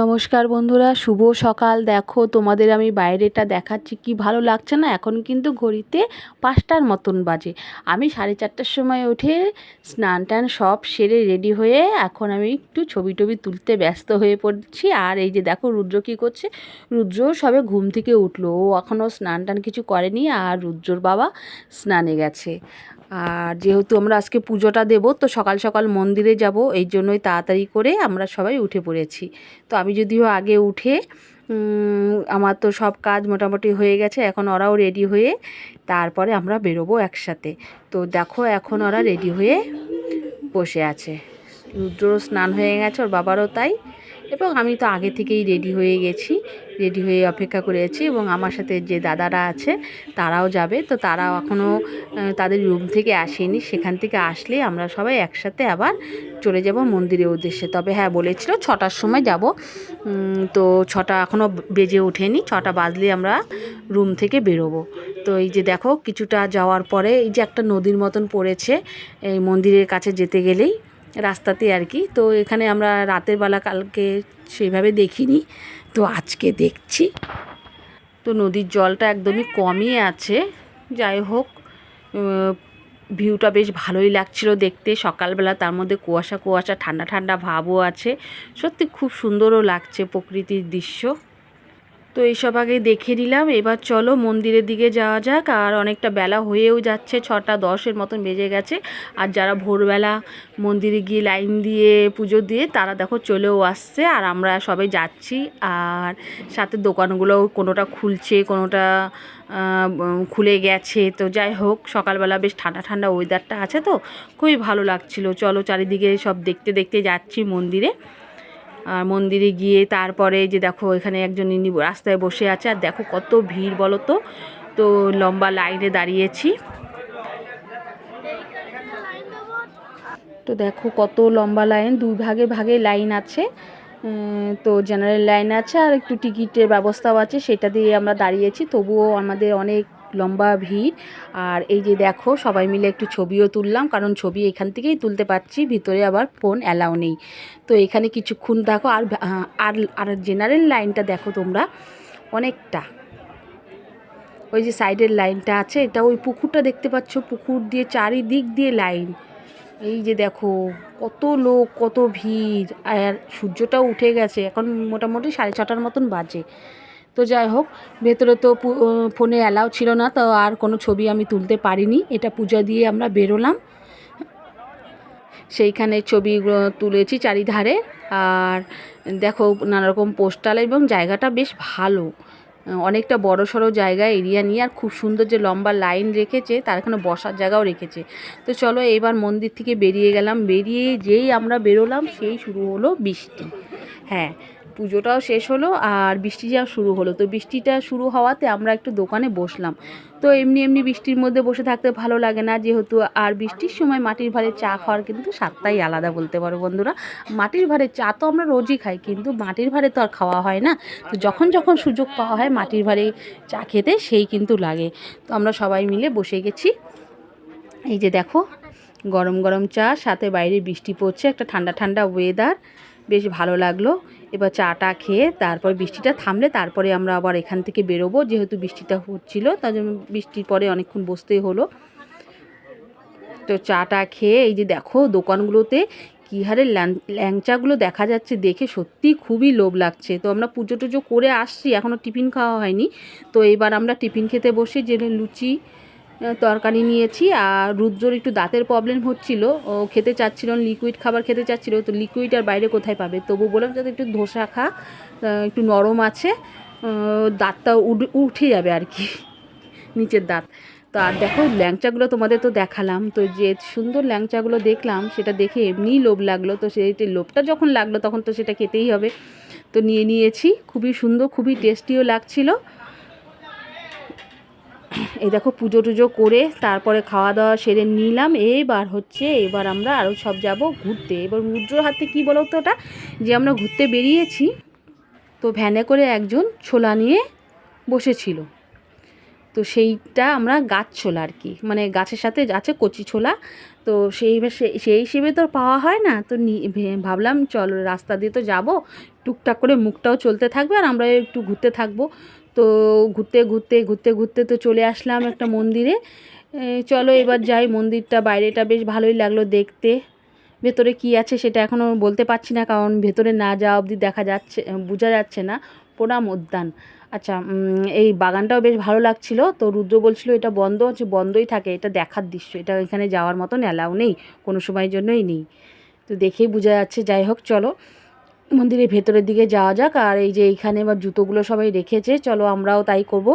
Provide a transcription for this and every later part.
নমস্কার বন্ধুরা, শুভ সকাল। দেখো, তোমাদের আমি বাইরেটা দেখাচ্ছি, কি ভালো লাগছে না? এখন কিন্তু ঘড়িতে পাঁচটার মতন বাজে। আমি সাড়ে চারটার সময় উঠে স্নান টান সব সেরে রেডি হয়ে এখন আমি একটু ছবি টবি তুলতে ব্যস্ত হয়ে পড়ছি। আর এই যে দেখো, রুদ্র কী করছে? রুদ্র সবে ঘুম থেকে উঠল। ও এখনও স্নান টান কিছু করেনি আর রুদ্রর বাবা স্নানে গেছে। আর যেহেতু আমরা আজকে পুজোটা দেব, তো সকাল সকাল মন্দিরে যাব। এই জন্যই তাড়াতাড়ি করে আমরা সবাই উঠে পড়েছি। তো আমি যদিও আগে উঠে আমার তো সব কাজ মোটামুটি হয়ে গেছে, এখন ওরাও রেডি হয়ে তারপরে আমরা বেরোবো একসাথে। তো দেখো এখন ওরা রেডি হয়ে বসে আছে। রুদ্র স্নান হয়ে গেছে, ওর বাবারও তাই। এবং আমি তো আগে থেকেই রেডি হয়ে গেছি রেডি হয়ে অপেক্ষা করেছি এবং আমার সাথে যে দাদারা আছে তারাও যাবে। তো তারাও এখনও তাদের রুম থেকে আসেনি। সেখান থেকে আসলে আমরা সবাই একসাথে আবার চলে যাব মন্দিরের উদ্দেশ্যে। তবে হ্যাঁ বলেছিল ছটার সময় যাব। তো ছটা এখনও বেজে ওঠেনি। ছটা বাজলে আমরা রুম থেকে বেরোবো। তো এই যে দেখো, কিছুটা যাওয়ার পরে এই যে একটা নদীর মতন পড়েছে, এই মন্দিরের কাছে যেতে গেলেই রাস্তাতে আর কি। তো এখানে আমরা রাতের বেলা কালকে সেইভাবে দেখিনি। তো আজকে দেখছি। তো নদীর জলটা একদমই কমই আছে। যাই হোক ভিউটা বেশ ভালোই লাগছিল দেখতে। সকালবেলা তার মধ্যে কুয়াশা কুয়াশা, ঠান্ডা ঠান্ডা ভাবও আছে। সত্যি খুব সুন্দরও লাগছে প্রকৃতির দৃশ্য। তো এইসব আগে দেখে নিলাম। এবার চলো মন্দিরের দিকে যাওয়া যাক। আর অনেকটা বেলা হয়েও যাচ্ছে, ছটা দশের মতন বেজে গেছে। আর যারা ভোরবেলা মন্দিরে গিয়ে লাইন দিয়ে পুজো দিয়ে, তারা দেখো চলেও আসছে। আর আমরা সবাই যাচ্ছি। আর সাথে দোকানগুলো কোনোটা খুলছে, কোনোটা খুলে গেছে। তো যাই হোক, সকালবেলা বেশ ঠান্ডা ঠান্ডা ওয়েদারটা আছে তো, খুবই ভালো লাগছিল। চলো চারিদিকে সব দেখতে দেখতে যাচ্ছি মন্দিরে। আর মন্দিরে গিয়ে তারপরে যে দেখো এখানে একজন ইনি রাস্তায় বসে আছে, আর দেখো কত ভিড় বলো তো তো লম্বা লাইনে দাঁড়িয়েছি। তো দেখো কত লম্বা লাইন, দুই ভাগে ভাগে লাইন আছে। তো জেনারেল লাইন আছে আর একটু টিকিটের ব্যবস্থাও আছে, সেটা দিয়ে আমরা দাঁড়িয়েছি। তবুও আমাদের অনেক লম্বা ভিড়। আর এই যে দেখো, সবাই মিলে একটু ছবিও তুললাম, কারণ ছবি এখান থেকেই তুলতে পারছি, ভিতরে আবার ফোন অ্যালাউ নেই। তো এখানে কিছুক্ষণ দেখো, আর আর আর জেনারেল লাইনটা দেখো তোমরা, অনেকটা। ওই যে সাইডের লাইনটা আছে, এটা ওই পুকুরটা দেখতে পাচ্ছ, পুকুর দিয়ে চারিদিক দিয়ে লাইন। এই যে দেখো, কত লোক, কত ভিড়। আর সূর্যটাও উঠে গেছে, এখন মোটামুটি সাড়ে ছটার মতন বাজে। তো যাই হোক, ভেতরে তো ফোনে অ্যালাউ ছিল না, তো আর কোনো ছবি আমি তুলতে পারিনি। এটা পূজা দিয়ে আমরা বেরোলাম। সেইখানে ছবি তুলেছি চারিধারে। আর দেখো, নানারকম পোস্টাল এবং জায়গাটা বেশ ভালো। অনেকটা বড় সড়ো জায়গা, এরিয়া নিয়ে। আর খুব সুন্দর যে লম্বা লাইন রেখেছে, তার এখানে বসার জায়গাও রেখেছে। তো চলো, এবার মন্দির থেকে বেরিয়ে গেলাম। বেরিয়ে যেই আমরা বেরোলাম, সেই শুরু হলো বৃষ্টি। হ্যাঁ পুজোটাও শেষ হলো আর বৃষ্টি যাওয়া শুরু হলো। তো বৃষ্টিটা শুরু হওয়াতে আমরা একটু দোকানে বসলাম। তো এমনি এমনি বৃষ্টির মধ্যে বসে থাকতে ভালো লাগে না। যেহেতু আর বৃষ্টির সময় মাটির ভারে চা খাওয়ার কিন্তু স্বাদটাই আলাদা বলতে পারো বন্ধুরা। মাটির ভারে চা তো আমরা রোজই খাই, কিন্তু মাটির ভারে তো আর খাওয়া হয় না। তো যখন যখন সুযোগ পাওয়া হয় মাটির ভারে চা খেতে সেই কিন্তু লাগে। তো আমরা সবাই মিলে বসে গেছি। এই যে দেখো, গরম গরম চা, সাথে বাইরে বৃষ্টি পড়ছে, একটা ঠান্ডা ঠান্ডা ওয়েদার বেশ ভালো লাগল। এবার চাটা খেয়ে তারপর বৃষ্টিটা থামলে তারপরে আমরা আবার এখান থেকে বেরোবো। যেহেতু বৃষ্টিটা হচ্ছিল, তার জন্য বৃষ্টির পরে অনেকক্ষণ বসতেই হলো। তো চাটা খেয়ে এই যে দেখো দোকানগুলোতে কী হারে ল্যাংচাগুলো দেখা যাচ্ছে দেখে সত্যি খুবই লোভ লাগছে। তো আমরা পুজো টুজো করে আসছি এখনও টিফিন খাওয়া হয়নি। তো এবার আমরা টিফিন খেতে বসে যে লুচি তরকারি নিয়েছি আর রুদ্রর একটু দাঁতের প্রবলেম হচ্ছিল। ও খেতে চাচ্ছিল লিকুইড খাবার খেতে চাচ্ছিল, তো লিকুইড আর বাইরে কোথায় পাবে? তবু বললাম যাতে একটু ধোসা খা একটু নরম আছে দাঁতটা উঠে যাবে আর কি, নিচের দাঁত। তো আর দেখো, ল্যাংচাগুলো তোমাদের তো দেখালাম, তো যে সুন্দর ল্যাংচাগুলো দেখলাম, সেটা দেখে এমনিই লোভ লাগল। তো সেই লোভটা যখন লাগল, তখন তো সেটা খেতেই হবে। তো নিয়ে নিয়েছি, খুবই সুন্দর, খুবই টেস্টিও লাগছিল। এই দেখো পুজো টুজো করে তারপরে খাওয়া দাওয়া সেরে নিলাম। এইবার হচ্ছে এবার আমরা আরও সব যাব ঘুরতে। এবার রুদ্রর হাতে কী বলো তো ওটা? যে আমরা ঘুরতে বেরিয়েছি, তো ভ্যানে করে একজন ছোলা নিয়ে বসেছিল। তো সেইটা আমরা গাছ ছোলা আর কি মানে গাছের সাথে আছে কচি ছোলা। তো সেই সেই হিসেবে তো পাওয়া হয় না। তো ভাবলাম চলো রাস্তা দিয়ে তো যাব, টুকটাক করে মুখটাও চলতে থাকবে আর আমরা একটু ঘুরতে থাকব। তো ঘুরতে ঘুরতে ঘুরতে ঘুরতে তো চলে আসলাম একটা মন্দিরে। চলো এবার যাই, মন্দিরটা, বাইরেটা বেশ ভালোই লাগল দেখতে। ভেতরে কি আছে সেটা এখনও বলতে পারছি না, কারণ ভেতরে না যাওয়া অবধি দেখা যাচ্ছে, বোঝা যাচ্ছে না। প্রণাম উদ্যান। আচ্ছা এই বাগানটাও বেশ ভালো লাগছিল। তো রুদ্র বলছিল এটা বন্ধ হচ্ছে বন্ধই থাকে, এটা দেখার দৃশ্য। এটা এখানে যাওয়ার মতন অ্যালাউ নেই, কোনো সময়ের জন্যই নেই। তো দেখেই বোঝা যাচ্ছে, যাই হোক, চলো। মন্দিরের ভেতরের দিকে যাওয়া যাক, আর এই যে এইখানে এবার জুতোগুলো সবাই রেখেছে, চলো আমরাও তাই করব।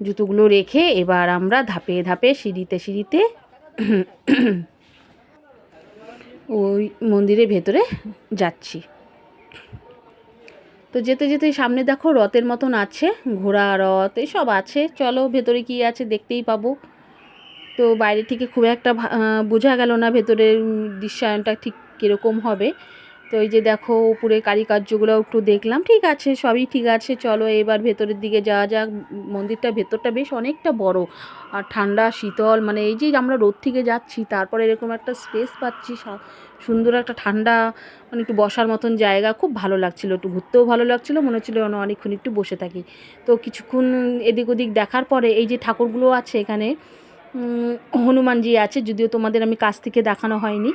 জুতোগুলো রেখে এবার আমরা ধাপে ধাপে সিঁড়িতে সিঁড়িতে ওই মন্দিরের ভেতরে যাচ্ছি। তো যেতে যেতে সামনে দেখো রথের মতন আছে, ঘোড়া, রথ, এসব আছে। চলো ভেতরে কি আছে দেখতেই পাবো। তো বাইরে থেকে খুব একটা বোঝা গেল না ভেতরের দৃশ্যায়নটা ঠিক কীরকম হবে। তো এই যে দেখো উপরে কারিকার্যগুলো একটু দেখলাম, ঠিক আছে, সবই ঠিক আছে, চলো এবার ভেতরের দিকে যাওয়া যাক। মন্দিরটা ভেতরটা বেশ অনেকটা বড় আর ঠান্ডা, শীতল মানে এই যে আমরা রোদ থেকে যাচ্ছি, তারপরে এরকম একটা স্পেস পাচ্ছি সুন্দর একটা ঠান্ডা মানে একটু বসার মতন জায়গা। খুব ভালো লাগছিল, একটু ঘুরতেও ভালো লাগছিল, মনে হচ্ছিল অনেকক্ষণ একটু বসে থাকি। তো কিছুক্ষণ এদিক ওদিক দেখার পরে এই যে ঠাকুরগুলো আছে এখানে হনুমানজি আছে, যদিও তোমাদের আমি কাছ থেকে দেখানো হয়নি।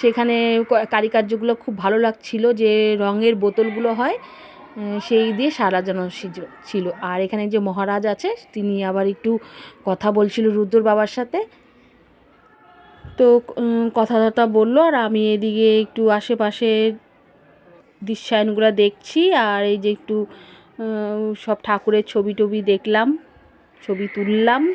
সেখানে কারিকার্যগুলো খুব ভালো লাগছিল যে রঙের বোতলগুলো হয় সেই দিয়ে সারাজানো ছিল- আর এখানে যে মহারাজ আছে, তিনি আবার একটু কথা বলছিল রুদ্র বাবার সাথে। তো কথা টথা বলল, আর আমি এদিকে একটু আশেপাশে দৃশ্যায়নগুলো দেখছি, আর এই যে একটু সব ঠাকুরের ছবি টবি দেখলাম, ছবি তুললাম।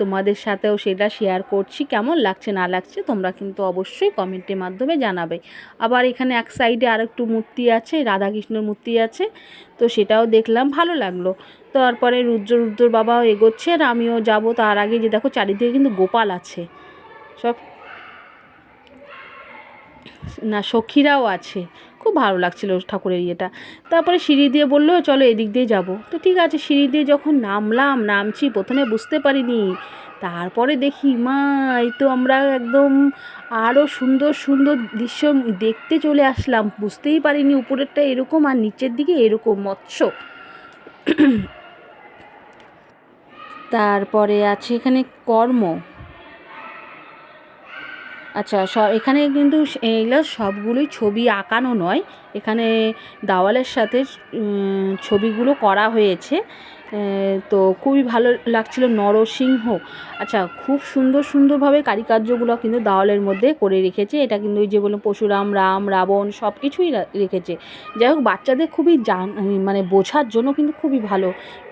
তোমাদের সাথেও সেটা শেয়ার করছি, কেমন লাগছে না লাগছে তোমরা কিন্তু অবশ্যই কমেন্টের মাধ্যমে জানাবে। আবার এখানে এক সাইডে আর একটু মূর্তি আছে, রাধাকৃষ্ণের মূর্তি আছে, তো সেটাও দেখলাম, ভালো লাগল। তারপরে রুদ্র রুদ্র বাবাও এগোচ্ছে আর আমিও যাব। তার আগে যে দেখো চারিদিকে কিন্তু গোপাল আছে। সব না, সখীরাও আছে। খুব ভালো লাগছিল ঠাকুরের ইয়েটা। তারপরে সিঁড়ি দিয়ে বলল, চলো এদিক দিয়ে যাব। তো ঠিক আছে, সিঁড়ি দিয়ে যখন নামলাম, নামছি, প্রথমে বুঝতে পারিনি। তারপরে দেখি, মা, এই তো আমরা একদম আরও সুন্দর সুন্দর দৃশ্য দেখতে চলে আসলাম। বুঝতেই পারিনি, উপরেরটা এরকম আর নিচের দিকে এরকম মৎস্য। তারপরে আছে এখানে কর্ম। আচ্ছা সব এখানে কিন্তু এগুলো সবগুলোই ছবি আঁকানো নয়। এখানে দাওয়ালের সাথে ছবিগুলো করা হয়েছে। তো খুবই ভালো লাগছিল নরসিংহ। আচ্ছা খুব সুন্দর সুন্দরভাবে কারিকার্যগুলো কিন্তু দাওয়ালের মধ্যে করে রেখেছে। এটা কিন্তু ওই যে বললাম, পশুরাম, রাম, রাবণ সব কিছুই রেখেছে। যাই হোক, বাচ্চাদের খুবই জান মানে বোঝার জন্য কিন্তু খুবই ভালো।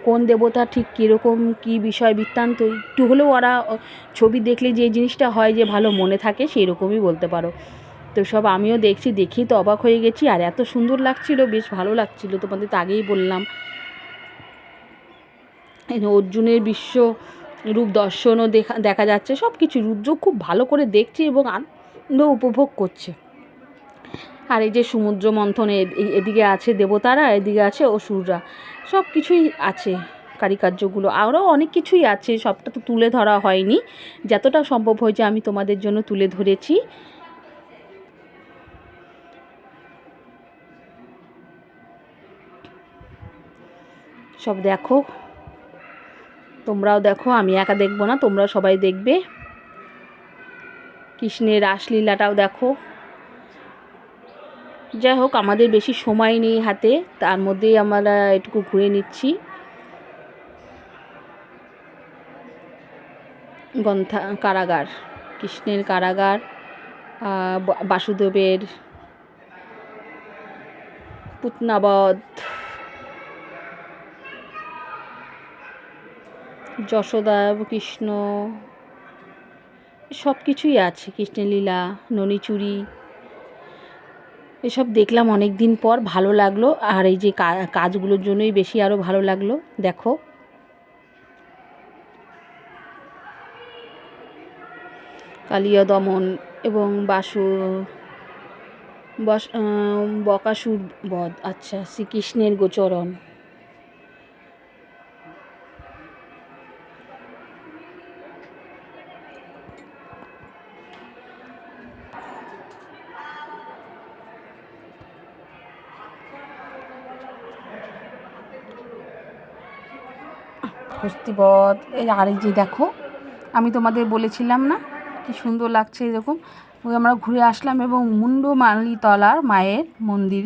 কোন দেবতা ঠিক কীরকম, কী বিষয় বৃত্তান্ত, একটু হলেও ওরা ছবি দেখলে যে জিনিসটা হয় যে ভালো মনে থাকে সেই রকমই বলতে পারো। তো সব আমিও দেখছি দেখি তো অবাক হয়ে গেছি। আর এত সুন্দর লাগছিল, বেশ ভালো লাগছিল তোমাদের তো আগেই বললাম। অর্জুনের বিশ্ব রূপ দর্শনও দেখা দেখা যাচ্ছে। সব কিছু রুদ্র খুব ভালো করে দেখছে এবং আনন্দ উপভোগ করছে। আর এই যে সমুদ্র মন্থনে এদিকে আছে দেবতারা, এদিকে আছে অসুররা। সব কিছুই আছে কারিকার্যগুলো। আরও অনেক কিছুই আছে, সবটা তো তুলে ধরা হয়নি। যতটা সম্ভব হয়েছে আমি তোমাদের জন্য তুলে ধরেছি। সব দেখো। তোমরাও দেখো, আমি একা দেখব না, তোমরা সবাই দেখবে। কৃষ্ণের রাসলীলাটাও দেখো। যাই হোক, আমাদের বেশি সময় নেই হাতে, তার মধ্যেই আমরা এটুকু ঘুরে নিচ্ছি। গন্থা কারাগার, কৃষ্ণের কারাগার বাসুদেবের পুতনাবধ। যশোদা, কৃষ্ণ, সব কিছুই আছে কৃষ্ণের লীলা ননিচুরি। এসব দেখলাম অনেক দিন পর, ভালো লাগল। আর এই যে কাজগুলোর জন্যই বেশি আরও ভালো লাগল। দেখো। কালিয়া দমন এবং বাসু, বস বকাসুর বধ। আচ্ছা শ্রীকৃষ্ণের গোচরণ। হস্তিবধ এই আর এই যে দেখো, আমি তোমাদের বলেছিলাম না, কি সুন্দর লাগছে এরকম। আমরা ঘুরে আসলাম এবং মুন্ডো মালিতলার মায়ের মন্দির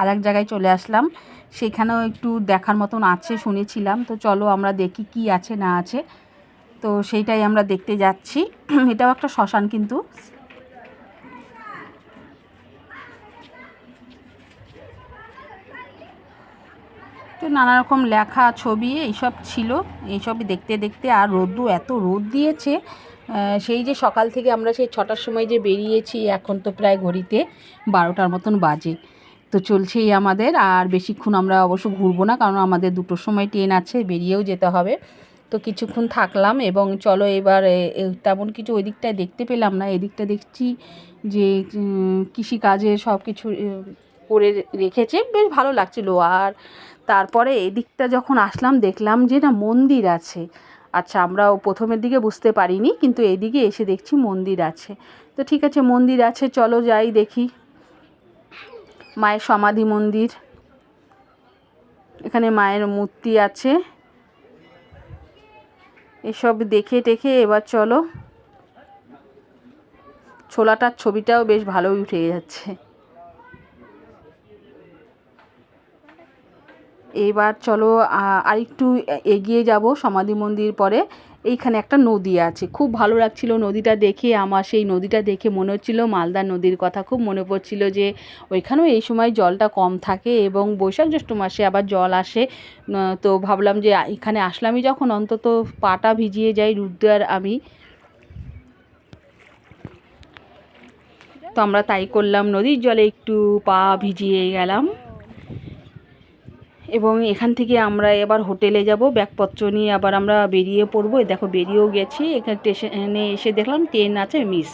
আর এক জায়গায় চলে আসলাম। সেখানেও একটু দেখার মতন আছে, শুনেছিলাম। তো চলো আমরা দেখি কি আছে না আছে। তো সেইটাই আমরা দেখতে যাচ্ছি। এটাও একটা শ্মশান কিন্তু। তো নানা রকম লেখা, ছবি, এইসব ছিল। এইসব দেখতে দেখতে আর রোদ্দু এত রোদ দিয়েছে সেই যে সকাল থেকে আমরা সেই ছটার সময় যে বেরিয়েছি, এখন তো প্রায় ঘড়িতে বারোটার মতন বাজে। তো চলছেই আমাদের, আর বেশিক্ষণ আমরা অবশ্য ঘুরবো না, কারণ আমাদের দুটোর সময় ট্রেন আছে, বেরিয়েও যেতে হবে। তো কিছুক্ষণ থাকলাম এবং চলো এবার তেমন কিছু ওই দিকটায় দেখতে পেলাম না। এদিকটা দেখছি যে কৃষিকাজে সব কিছু করে রেখেছে। বেশ ভালো লাগছিল। আর তারপরে এদিকটা যখন আসলাম, দেখলাম যে না মন্দির আছে। আচ্ছা আমরাও প্রথমের দিকে বুঝতে পারিনি, কিন্তু এদিকে এসে দেখছি মন্দির আছে। তো ঠিক আছে, মন্দির আছে, চলো যাই দেখি। মায়ের সমাধি মন্দির। এখানে মায়ের মূর্তি আছে। এসব দেখে টেখে এবার চলো। ছোলাটার ছবিটাও বেশ ভালোই উঠে যাচ্ছে। এবার চলো আরেকটু এগিয়ে যাব সমাধি মন্দির পরে। এইখানে একটা নদী আছে। খুব ভালো লাগছিল নদীটা দেখে। আমার সেই নদীটা দেখে মনে হচ্ছিল মালদা নদীর কথা। খুব মনে পড়ছিল যে ওইখানেও এই সময় জলটা কম থাকে এবং বৈশাখ জ্যৈষ্ঠ মাসে আবার জল আসে। তো ভাবলাম যে এখানে আসলামই যখন, অন্তত পাটা ভিজিয়ে যাই রুদ্র আর আমি। তো আমরা তাই করলাম, নদীর জলে একটু পা ভিজিয়ে গেলাম। এবং এখান থেকে আমরা এবার হোটেলে যাব, ব্যাগপত্র নিয়ে আবার আমরা বেরিয়ে পড়ব। দেখো, বেরিয়েও গেছি। এখানে স্টেশনে এসে দেখলাম ট্রেন আছে, মিস।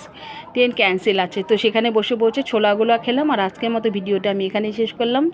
ট্রেন ক্যান্সেল আছে। তো সেখানে বসে বসে ছোলাগুলো খেলাম আর আজকের মতো ভিডিওটা আমি এখানেই শেষ করলাম।